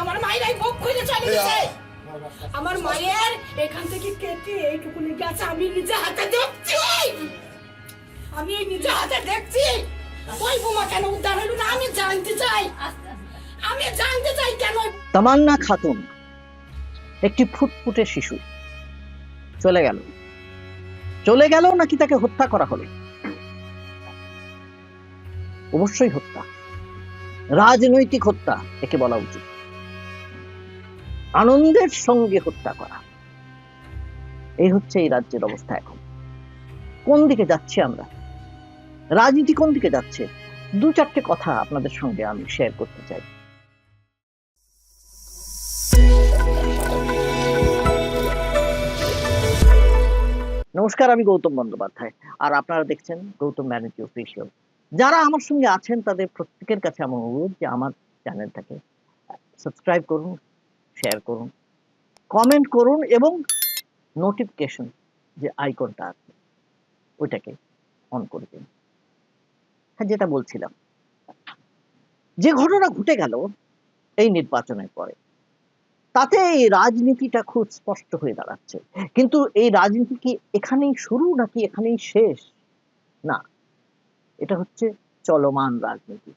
আমার মায়ের মুখ খুলে চলে গেছে। আমার মায়ের এখান থেকে কেটে এইটুকুনি গেছে আমি নিজে হাতে দেখছি। আমি এই নিজে হাতে দেখছি। ওই বোমা কেন উদ্ধার হলো না? আমি জানতে চাই। আমি জানতে চাই কেন? তামান্না খাতুন একটি ফুটফুটে শিশু। চলে গেল। চলে গেল নাকি তাকে হত্যা করা হলো? অবশ্যই হত্যা। রাজনৈতিক হত্যা একে বলা উচিত। আনন্দের সঙ্গে হত্যা করা। এই হচ্ছে এই রাজ্যের অবস্থা এখন। কোন দিকে যাচ্ছি আমরা? রাজনীতি কোন দিকে যাচ্ছে? দু চারটে কথা আপনাদের সঙ্গে আমি শেয়ার করতে চাই। নমস্কার, আমি গৌতম বন্দ্যোপাধ্যায়। আর আপনারা দেখছেন গৌতম ব্যানার্জি অফিসিয়াল যারা আমার সঙ্গে আছেন, তাদের প্রত্যেকের কাছে আমার অনুরোধ যে আমার চ্যানেলটাকে সাবস্ক্রাইব করুন শেয়ার করুন। কমেন্ট করুন এবং নোটিফিকেশন যে আইকনটা আছে, ওইটাকে অন করে দিন। হ্যাঁ যেটা বলছিলাম। যে ঘটনা ঘটে গেল এই নির্বাচনের পরে, তাতে এই রাজনীতিটা খুব স্পষ্ট হয়ে দাঁড়াচ্ছে। কিন্তু এই রাজনীতি কি এখানেই শুরু নাকি এখানেই শেষ? না, এটা হচ্ছে চলমান রাজনীতি।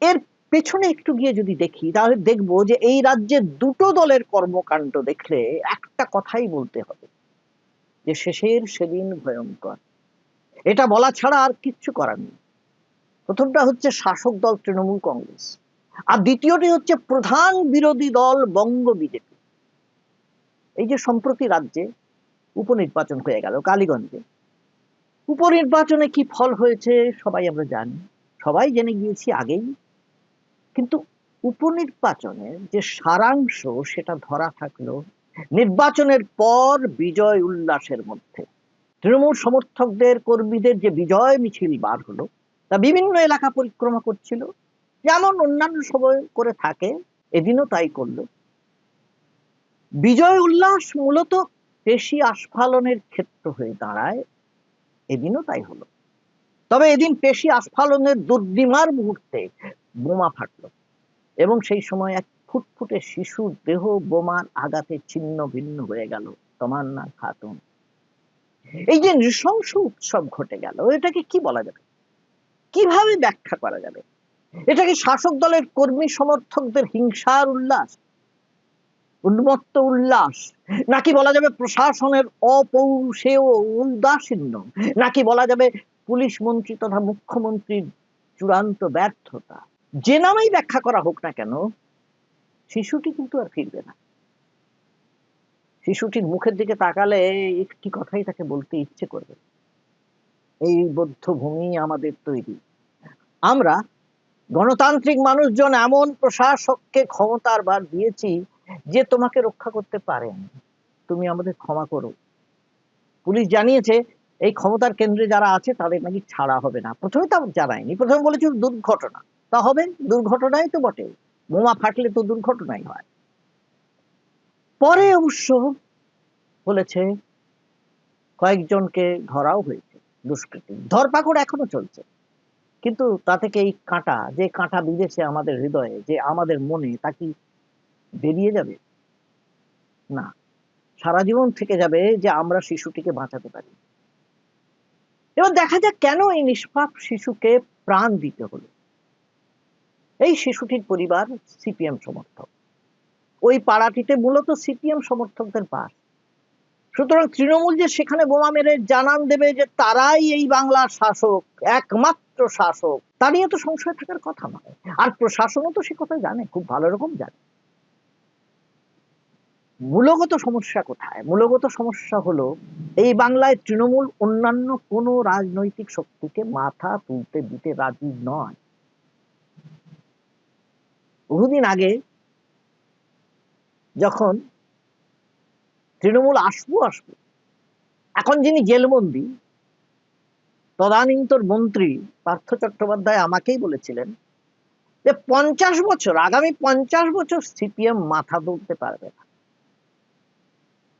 এর পেছনে একটু গিয়ে যদি দেখি, তাহলে দেখব যে এই রাজ্যের দুটো দলের কর্মকাণ্ড দেখলে একটা কথাই বলতে হবে, যে শেষের সেদিন ভয়ঙ্কর। এটা বলা ছাড়া আর কিচ্ছু করার নেই। প্রথমটা হচ্ছে শাসক দল তৃণমূল কংগ্রেস, আর দ্বিতীয়টি হচ্ছে প্রধান বিরোধী দল বঙ্গ বিজেপি। এই যে সম্প্রতি রাজ্যে উপনির্বাচন হয়ে গেল, কালীগঞ্জে, উপনির্বাচনে কি ফল হয়েছে সবাই আমরা জানি, সবাই জেনে গিয়েছি আগেই। কিন্তু উপনির্বাচনের যে সারাংশ সেটা ধরা থাকল নির্বাচনের পর বিজয় উল্লাসের মধ্যে। তৃণমূল সমর্থকদের, কর্মীদের যে বিজয় মিছিল বার হলো, তা বিভিন্ন এলাকা পরিক্রমা করছিল। যেমন অন্যান্য সময় করে থাকে, এদিনও তাই করল। বিজয় উল্লাস মূলত পেশি আস্ফালনের ক্ষেত্র হয়ে দাঁড়ায়, এদিনও তাই হলো। তবে এদিন পেশি আস্ফালনের দুর্দিমার মুহূর্তে বোমা ফাটলো। এবং সেই সময় এক ফুটফুটে শিশুর দেহ বোমার আঘাতে ছিন্ন ভিন্ন হয়ে গেল। তমান্না খাতুন। এই যে নৃশংস উৎসব ঘটে গেল, এটাকে কি বলা যাবে? কীভাবে ব্যাখ্যা করা যাবে? এটা কি শাসক দলের কর্মী সমর্থকদের হিংসার উল্লাস, উন্মত্ত উল্লাস, নাকি বলা যাবে প্রশাসনের অপৌরুষেয় উদাসীন্য, নাকি বলা যাবে পুলিশ মন্ত্রী তথা মুখ্যমন্ত্রীর চূড়ান্ত ব্যর্থতা? যে নামেই ব্যাখ্যা করা হোক না কেন, শিশুটি কিন্তু আর ফিরবে না। শিশুটির মুখের দিকে তাকালে একটি কথাই তাকে বলতে ইচ্ছে করবে। এই বদ্ধ ভূমি আমাদের তৈরি। আমরা গণতান্ত্রিক মানুষজন এমন প্রশাসককে ক্ষমতার বার দিয়েছি যে তোমাকে রক্ষা করতে পারেন তুমি আমাদের ক্ষমা করো। পুলিশ জানিয়েছে, এই ক্ষমতার কেন্দ্রে যারা আছে তাদের নাকি ছাড়া হবে না। প্রথমে তা জানায়নি। প্রথমে বলেছিল দুর্ঘটনা। তা হবে, দুর্ঘটনাই তো বটে। বোমা ফাটলে তো দুর্ঘটনাই হয়। পরে অবশ্য বলেছে, কয়েকজনকে ধরাও হয়েছে, দুষ্কৃতী। ধরপাকড় এখনও চলছে। কিন্তু তা থেকে এই কাঁটা, যে কাঁটা বিদেশে আমাদের হৃদয়ে, যে আমাদের মনে, তা কি বেরিয়ে যাবে? না। সারা জীবন থেকে যাবে যে আমরা শিশুটিকে বাঁচাতে পারি। এবার দেখা যাক কেন এই নিষ্পাপ শিশুকে প্রাণ দিতে হলো। এই শিশুটির পরিবার সিপিএম সমর্থক। ওই পাড়াটিতে মূলত সিপিএম সমর্থকদের বাস সুতরাং তৃণমূল যে সেখানে বোমা মেরে জানান দেবে যে তারাই এই বাংলার শাসক, একমাত্র শাসক, তা নিয়ে তো সংশয় থাকার কথা নয়। আর প্রশাসনও তো সে কথা জানে, খুব ভালো রকম জানে। মূলগত সমস্যা কোথায়? মূলগত সমস্যা হলো, এই বাংলায় তৃণমূল অন্যান্য কোনো রাজনৈতিক শক্তিকে মাথা তুলতে দিতে রাজি নয়। বহুদিন আগে যখন তৃণমূল আসব আসব। এখন যিনি জেলবন্দি তদানীন্তর মন্ত্রী পার্থ চট্টোপাধ্যায় আমাকেই বলেছিলেন যে পঞ্চাশ বছর, আগামী পঞ্চাশ বছর সিপিএম মাথা তুলতে পারবে না।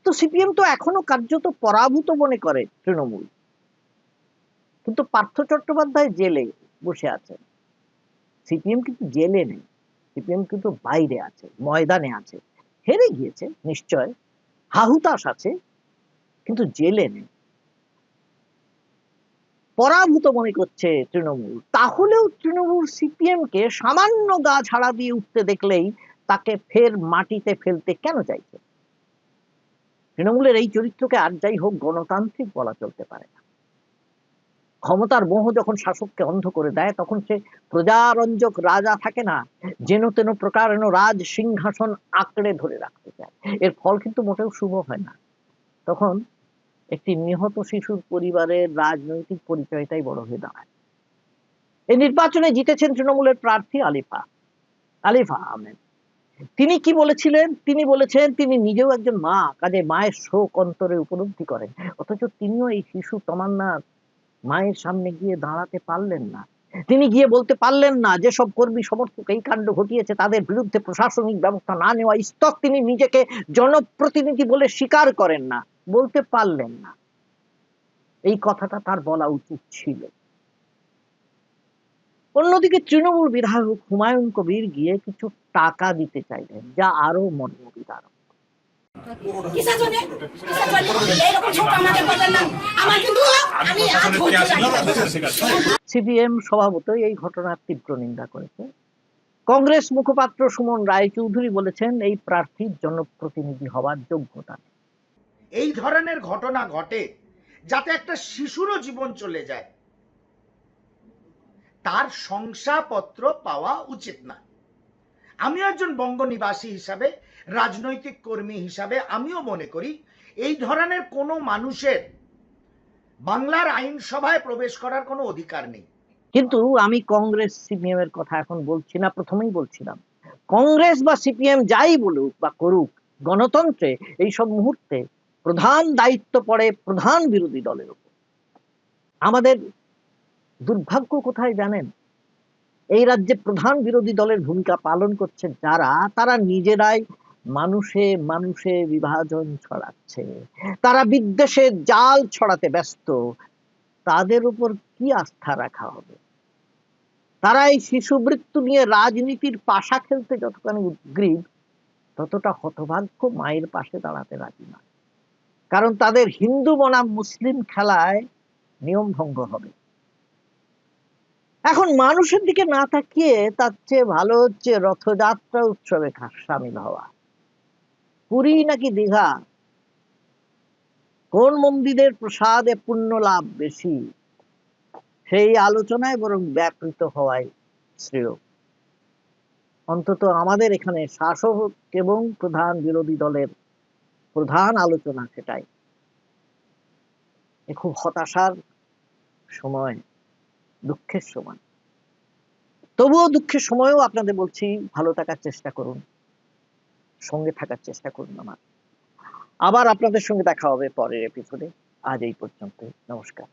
তো সিপিএম তো এখনও কার্যত পরাভূত মনে করে তৃণমূল। কিন্তু পার্থ চট্টোপাধ্যায় জেলে বসে আছেন। সিপিএম কিন্তু জেলে নেই। সিপিএম কিন্তু বাইরে আছে, ময়দানে আছে। হেরে গিয়েছে, নিশ্চয়। হাহুতাশ আছে, কিন্তু জেলে নেই। পরাভূত মনে করছে তৃণমূল। তাহলেও তৃণমূল সিপিএম কে সামান্য গা ঝাড়া দিয়ে উঠতে দেখলেই তাকে ফের মাটিতে ফেলতে কেন চাইছে? তৃণমূলের এই চরিত্রকে আর যাই হোক গণতান্ত্রিক বলা চলতে পারে ক্ষমতার মোহ যখন শাসককে অন্ধ করে দেয়, তখন সে প্রজারঞ্জক রাজা থাকে না, যেন তেন প্রকারেণ রাজ সিংহাসন আঁকড়ে ধরে রাখতে চায়। এর ফল কিন্তু মোটেও শুভ হয় না। তখন একটি নিহত শিশুর পরিবারের রাজনৈতিক পরিচয়টাই বড় হয়ে দাঁড়ায়। এই নির্বাচনে জিতেছেন তৃণমূলের প্রার্থী আলিফা। আলিফা আহমেদ। তিনি কি বলেছিলেন? তিনি বলেছেন, তিনি নিজেও একজন মা, কাজে মায়ের শোক অন্তরে উপলব্ধি করেন। অথচ তিনিও এই শিশু তমান্নার মায়ের সামনে গিয়ে দাঁড়াতে পারলেন না। তিনি গিয়ে বলতে পারলেন না যেসব কর্মী সমর্থক এই কাণ্ড ঘটিয়েছে, তাদের বিরুদ্ধে প্রশাসনিক ব্যবস্থা না নেওয়া স্তক তিনি নিজেকে জনপ্রতিনিধি বলে স্বীকার করেন না, বলতে পারলেন না। এই কথাটা তার বলা উচিত ছিল। অন্যদিকে তৃণমূল বিধায়ক হুমায়ুন কবির গিয়ে কিছু টাকা দিতে চাইলেন, যা আরও মর্মবিদারক। কিসের জন্য? কিসের জন্য? এইরকম ছোট আমাকে বললেন না। আমার কিন্তু আমি আর ধৈর্য রাখি না। সিপিএম স্বভাবতই এই ঘটনার তীব্র নিন্দা করেছে। কংগ্রেস মুখপাত্র সুমন রায়চৌধুরী বলেছেন এই প্রার্থীর জনপ্রতিনিধি হওয়ার যোগ্যতা এই ধরনের ঘটনা ঘটে যাতে একটা শিশুরও জীবন চলে যায়। তার শংসাপত্র পাওয়া উচিত না। আমি একজন বঙ্গ নিবাসী হিসাবে রাজনৈতিক কর্মী হিসাবে আমিও মনে করি, এই ধরনের কোনো মানুষের বাংলার আইনসভায় প্রবেশ করার কোনো অধিকার নেই। কিন্তু আমি কংগ্রেস সিপিএম এর কথা এখন বলছি না, প্রথমেই বলছিলাম কংগ্রেস বা সিপিএম যাই বলুক বা করুক, গণতন্ত্রে এই সব মুহূর্তে প্রধান দায়িত্ব পড়ে প্রধান বিরোধী দলের উপর। আমাদের দুর্ভাগ্য কোথায় জানেন? এই রাজ্যে প্রধান বিরোধী দলের ভূমিকা পালন করছে যারা, তারা নিজেরাই মানুষে মানুষে বিভাজন ছড়াচ্ছে। তারা বিদ্বেষের জাল ছড়াতে ব্যস্ত। তাদের উপর কি আস্থা রাখা হবে? তারা এই শিশু মৃত্যু নিয়ে রাজনীতির পাশা খেলতে যতখানি উদ্গ্রীব, ততটা হতভাগ্য মায়ের পাশে দাঁড়াতে রাজি না কারণ তাদের হিন্দু বনাম মুসলিম খেলায় নিয়ম ভঙ্গ হবে। এখন মানুষের দিকে না তাকিয়ে তার চেয়ে ভালো হচ্ছে রথযাত্রা উৎসবে সামিল হওয়া। পুরী নাকি দীঘা? কোন মন্দিরের প্রসাদে পুণ্য লাভ বেশি? সেই আলোচনায় বরং ব্যাপৃত হওয়াই শ্রেয়। অন্তত আমাদের এখানে শাসক এবং প্রধান বিরোধী দলের প্রধান আলোচনা সেটাই। এ খুব হতাশার সময়, দুঃখের সময়। তবুও দুঃখের সময়ও আপনাদের বলছি, ভালো থাকার চেষ্টা করুন। সঙ্গে থাকার চেষ্টা করুন আমার। আবার আপনাদের সঙ্গে দেখা হবে পরের এপিসোডে আজ এই পর্যন্ত নমস্কার।